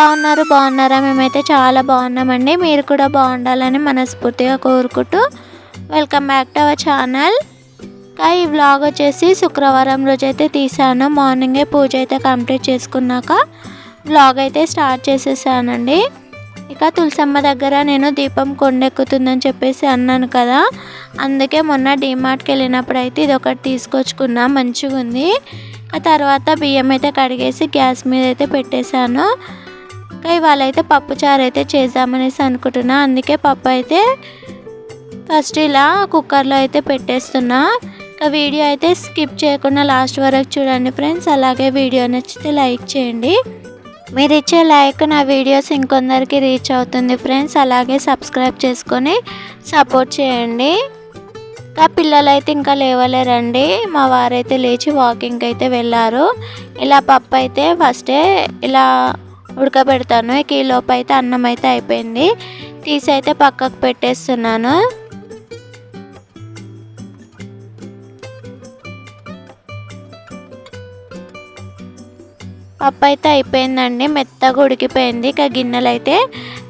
ఎలా ఉన్నారు? బాగున్నారా? మేమైతే చాలా బాగున్నామండి. మీరు కూడా బాగుండాలని మనస్ఫూర్తిగా కోరుకుంటూ welcome back to our channel. ఇంకా ఈ వ్లాగ్ వచ్చేసి శుక్రవారం రోజు అయితే తీసాను. మార్నింగే పూజ అయితే కంప్లీట్ చేసుకున్నాక వ్లాగ్ అయితే స్టార్ట్ చేసేసానండి. ఇక తులసమ్మ దగ్గర నేను దీపం కొండెక్కుతుందని చెప్పేసి అన్నాను కదా. అందుకే మొన్న డిమార్ట్కి వెళ్ళినప్పుడు అయితే ఇది ఒకటి తీసుకొచ్చుకున్నా. మంచిగా ఉంది ఆ తర్వాత బియ్యం అయితే కడిగేసి గ్యాస్ మీద అయితే పెట్టేశాను. ఇవాళ అయితే పప్పు చారు అయితే చేద్దామనేసి అనుకుంటున్నా. అందుకే పప్పు అయితే ఫస్ట్ ఇలా కుక్కర్లో అయితే పెట్టేస్తున్నా. ఇంకా వీడియో అయితే స్కిప్ చేయకుండా లాస్ట్ వరకు చూడండి ఫ్రెండ్స్. అలాగే వీడియో నచ్చితే లైక్ చేయండి. మీరు ఇచ్చే లైక్ నా వీడియోస్ ఇంకొందరికి రీచ్ అవుతుంది ఫ్రెండ్స్. అలాగే సబ్స్క్రైబ్ చేసుకొని సపోర్ట్ చేయండి. ఇంకా పిల్లలు అయితే ఇంకా లేవలేరండి. మా వారైతే లేచి వాకింగ్కి అయితే వెళ్ళారు. ఇలా పప్పు అయితే ఫస్టే ఇలా ఉడకబెడతాను. ఇక ఈ లోపు అయితే అన్నం అయితే అయిపోయింది. తీసి అయితే పక్కకు పెట్టేస్తున్నాను. పప్పు అయితే అయిపోయిందండి. మెత్తగా ఉడికిపోయింది. ఇక గిన్నెలు అయితే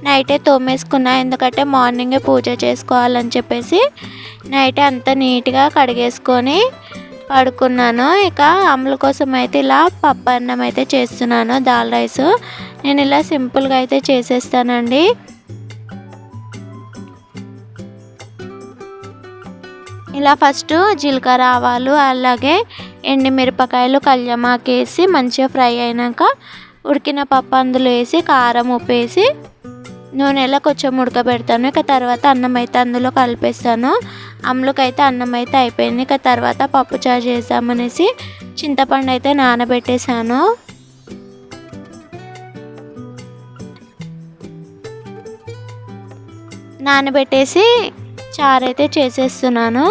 నైటే తోమేసుకున్నా. ఎందుకంటే మార్నింగే పూజ చేసుకోవాలని చెప్పేసి నైట్ అంతా నీట్గా కడిగేసుకొని పడుకున్నాను. ఇక అమ్ముల కోసం అయితే ఇలా పప్పు అన్నం అయితే చేస్తున్నాను దాల్ రైస్. నేను ఇలా సింపుల్గా అయితే చేసేస్తానండి. ఇలా ఫస్ట్ జీలకర్ర ఆవాలు అలాగే ఎండి మిరపకాయలు కళ్యమాకు వేసి మంచిగా ఫ్రై అయినాక ఉడికిన పప్పు అందులో వేసి కారం ఉప్పు వేసి నూనెలో కొంచెం ఉడకబెడతాను. ఇక తర్వాత అన్నం అయితే అందులో కలిపేస్తాను. అమ్ములకైతే అన్నం అయితే అయిపోయింది. ఇక తర్వాత పప్పు చారు చేసామనేసి చింతపండు అయితే నానబెట్టేశాను. నానబెట్టేసి చారు అయితే చేసేస్తున్నాను.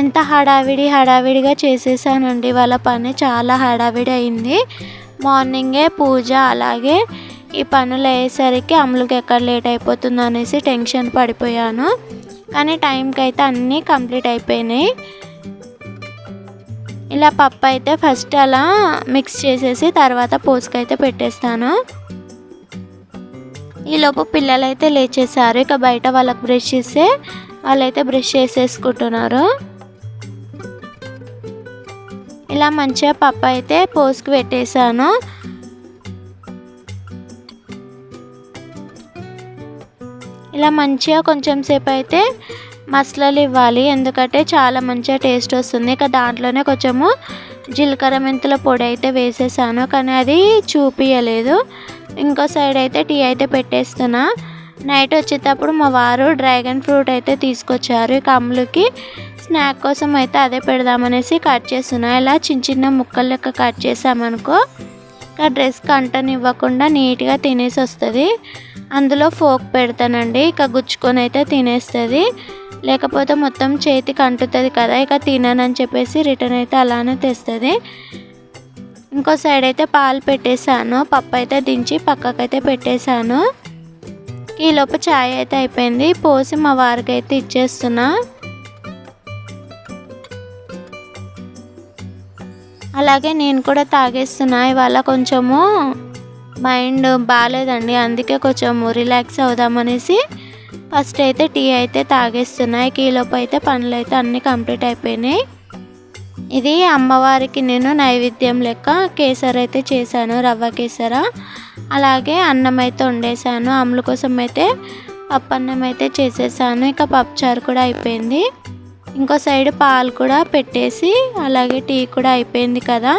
ఎంత హడావిడి హడావిడిగా చేసేసానండి వాళ్ళ పని. చాలా హడావిడి అయింది. మార్నింగే పూజ అలాగే ఈ పనులు అయ్యేసరికి అమలుకి ఎక్కడ లేట్ అయిపోతుందో అనేసి టెన్షన్ పడిపోయాను. కానీ టైంకి అయితే అన్నీ కంప్లీట్ అయిపోయినాయి. ఇలా పప్పు అయితే ఫస్ట్ అలా మిక్స్ చేసేసి తర్వాత పోసుకైతే పెట్టేస్తాను. ఈలోపు పిల్లలు అయితే లేచేసారు. ఇక బయట వాళ్ళకి బ్రష్ చేస్తే వాళ్ళైతే బ్రష్ చేసేసుకుంటున్నారు. ఇలా మంచిగా పప్పు అయితే పోసుకు పెట్టేశాను. ఇలా మంచిగా కొంచెం సేపు అయితే మసాలాలు ఇవ్వాలి. ఎందుకంటే చాలా మంచిగా టేస్ట్ వస్తుంది. ఇక దాంట్లోనే కొంచెము జీలకర్ర మెంతుల పొడి అయితే వేసేసాను. కానీ అది చూపించలేదు ఇంకో సైడ్ అయితే టీ అయితే పెట్టేస్తున్నా. నైట్ వచ్చేటప్పుడు మా వారు డ్రాగన్ ఫ్రూట్ అయితే తీసుకొచ్చారు. ఇక అమ్ములకి స్నాక్ కోసం అయితే అదే పెడదామనేసి కట్ చేస్తున్నా. ఇలా చిన్న చిన్న ముక్కలు లెక్క కట్ చేసామనుకో ఆ డ్రెస్ కంటనివ్వకుండా నీట్గా తినేసి వస్తుంది. అందులో ఫోక్ పెడతానండి. ఇక గుచ్చుకొని అయితే తినేస్తుంది. లేకపోతే మొత్తం చేతికి అంటుతుంది కదా ఇక తిననని చెప్పేసి రిటర్న్ అయితే అలానే తెస్తుంది. ఇంకో సైడ్ అయితే పాలు పెట్టేశాను. పప్పు అయితే దించి పక్కకైతే పెట్టేశాను. ఈలోపు ఛాయ్ అయితే అయిపోయింది. పోసి మా వారికి అయితే ఇచ్చేస్తున్నా. అలాగే నేను కూడా తాగేస్తున్నా. ఇవాళ కొంచెము మైండ్ బాగాలేదండి అందుకే కొంచెము రిలాక్స్ అవుదామనేసి ఫస్ట్ అయితే టీ అయితే తాగేస్తున్నాయి కీలోపు అయితే పనులు అయితే అన్నీ కంప్లీట్ అయిపోయినాయి. ఇది అమ్మవారికి నేను నైవేద్యం లెక్క కేసర్ అయితే చేశాను రవ్వ కేసర. అలాగే అన్నం అయితే వండేసాను అమ్ముల కోసం అయితే పప్పు అన్నం అయితే చేసేసాను. ఇక పప్పుచారు కూడా అయిపోయింది. ఇంకో సైడ్ పాలు కూడా పెట్టేసి అలాగే టీ కూడా అయిపోయింది కదా.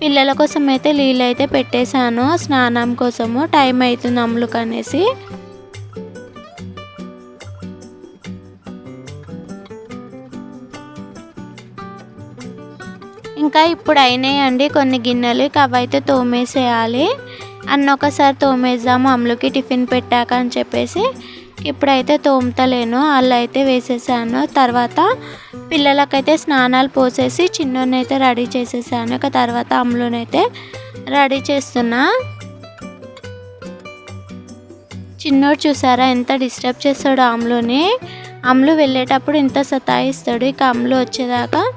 పిల్లల కోసం అయితే నీళ్ళు అయితే పెట్టేశాను. స్నానం కోసము టైం అవుతుంది అమ్ములకు అనేసి. ఇంకా ఇప్పుడు అయినాయండి కొన్ని గిన్నెలు. ఇక అవైతే తోమేసేయాలి. అన్న ఒకసారి తోమేద్దాము. అమ్ములకి టిఫిన్ పెట్టాక అని చెప్పేసి. ఇప్పుడైతే తోముతలేను అల్లు అయితే వేసేసాను. తర్వాత పిల్లలకైతే స్నానాలు పోసేసి చిన్నోనైతే రెడీ చేసేసాను. ఇక తర్వాత అమ్ములనైతే రెడీ చేస్తున్నా. చిన్నోడు చూసారా ఎంత డిస్టర్బ్ చేస్తాడు అమ్ములుని. అమ్ములు వెళ్ళేటప్పుడు ఇంత సతాయిస్తాడు. ఇక అమ్ములు వచ్చేదాకా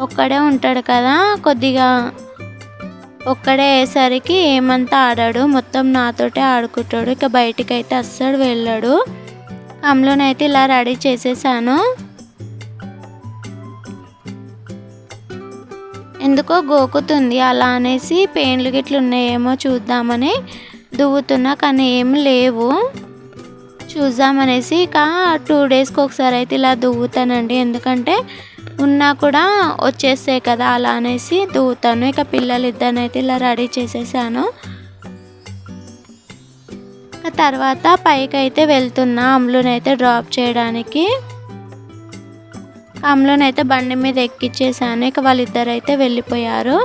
ఒక్కడే ఉంటాడు కదా. కొద్దిగా ఒక్కడే అయ్యేసరికి ఏమంతా ఆడాడు. మొత్తం నాతోటే ఆడుకుంటాడు. ఇక బయటికి అయితే అస్సలు వెళ్ళాడు. కమ్లోనైతే ఇలా రెడీ చేసేసాను. ఎందుకో గోకుతుంది. అలా అనేసి పెయిన్లు గిట్లు ఉన్నాయేమో చూద్దామని దువ్వుతున్నా కానీ ఏం లేవు. చూద్దామనేసి ఇక టూ డేస్కి ఒకసారి అయితే ఇలా దువ్వుతానండి. ఎందుకంటే ఉన్నా కూడా వచ్చేస్తాయి కదా అలా అనేసి దూతాను ఇక పిల్లలు ఇద్దరినైతే ఇలా రెడీ చేసేసాను. తర్వాత పైకి అయితే వెళ్తున్నా అమ్ములనైతే డ్రాప్ చేయడానికి. అమ్ములనైతే బండి మీద ఎక్కిచ్చేసాను ఇక వాళ్ళిద్దరు అయితే వెళ్ళిపోయారు.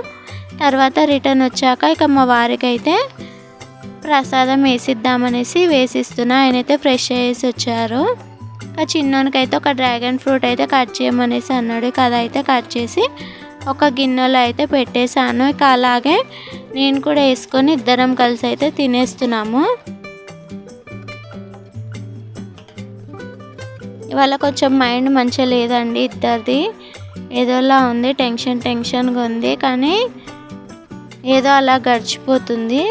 తర్వాత రిటర్న్ వచ్చాక ఇక మా వారికి అయితే ప్రసాదం వేసిద్దామనేసి వేసిస్తున్నా ఆయనైతే ఫ్రెష్ అయ్యేసి వచ్చారు. ఇంకా చిన్నోనికైతే అయితే ఒక డ్రాగన్ ఫ్రూట్ అయితే కట్ చేయమనేసి అన్నాడు. ఇక అదైతే కట్ చేసి ఒక గిన్నెలో అయితే పెట్టేశాను. ఇక అలాగే నేను కూడా వేసుకొని ఇద్దరం కలిసి అయితే తినేస్తున్నాము. ఇవాళ కొంచెం మైండ్ మంచిగా లేదండి ఇద్దరిది. ఏదోలా ఉంది టెన్షన్ టెన్షన్గా ఉంది కానీ ఏదో అలా గడిచిపోతుంది.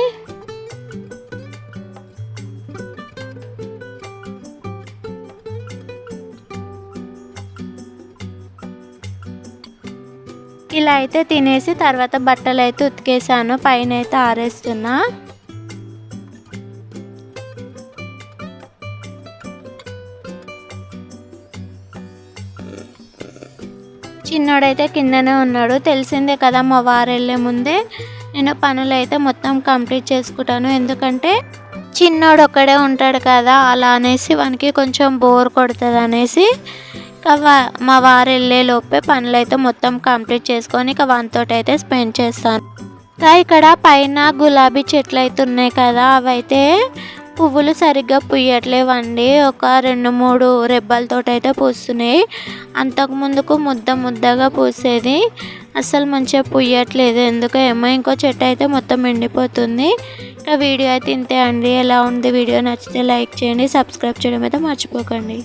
ఇలా అయితే తినేసి తర్వాత బట్టలు అయితే ఉతికేసాను. పైన అయితే ఆరేస్తున్నా. చిన్నోడైతే కిందనే ఉన్నాడు. తెలిసిందే కదా మా వారు వెళ్ళే ముందే. నేను పనులు అయితే మొత్తం కంప్లీట్ చేసుకుంటాను. ఎందుకంటే చిన్నోడు ఒక్కడే ఉంటాడు కదా. అలా అనేసి వానికి కొంచెం బోర్ కొడుతుంది అనేసి ఇక మా వారు వెళ్ళే లోపే మొత్తం కంప్లీట్ చేసుకొని ఇక వానితో అయితే స్పెండ్ చేస్తాను. ఇంకా ఇక్కడ పైన గులాబీ చెట్లు అయితే ఉన్నాయి కదా అవైతే పువ్వులు సరిగ్గా పుయ్యట్లేవండి. ఒక రెండు మూడు రెబ్బలతోటి అయితే పూస్తున్నాయి. అంతకు ముందుకు ముద్ద ముద్దగా పూసేది. అస్సలు మంచిగా పుయ్యట్లేదు. ఎందుకో ఏమో ఇంకో చెట్టు అయితే మొత్తం ఎండిపోతుంది. ఇంకా వీడియో అయితే ఇంతే అండి. ఎలా ఉంది వీడియో నచ్చితే లైక్ చేయండి సబ్స్క్రైబ్ చేయడం అయితే మర్చిపోకండి.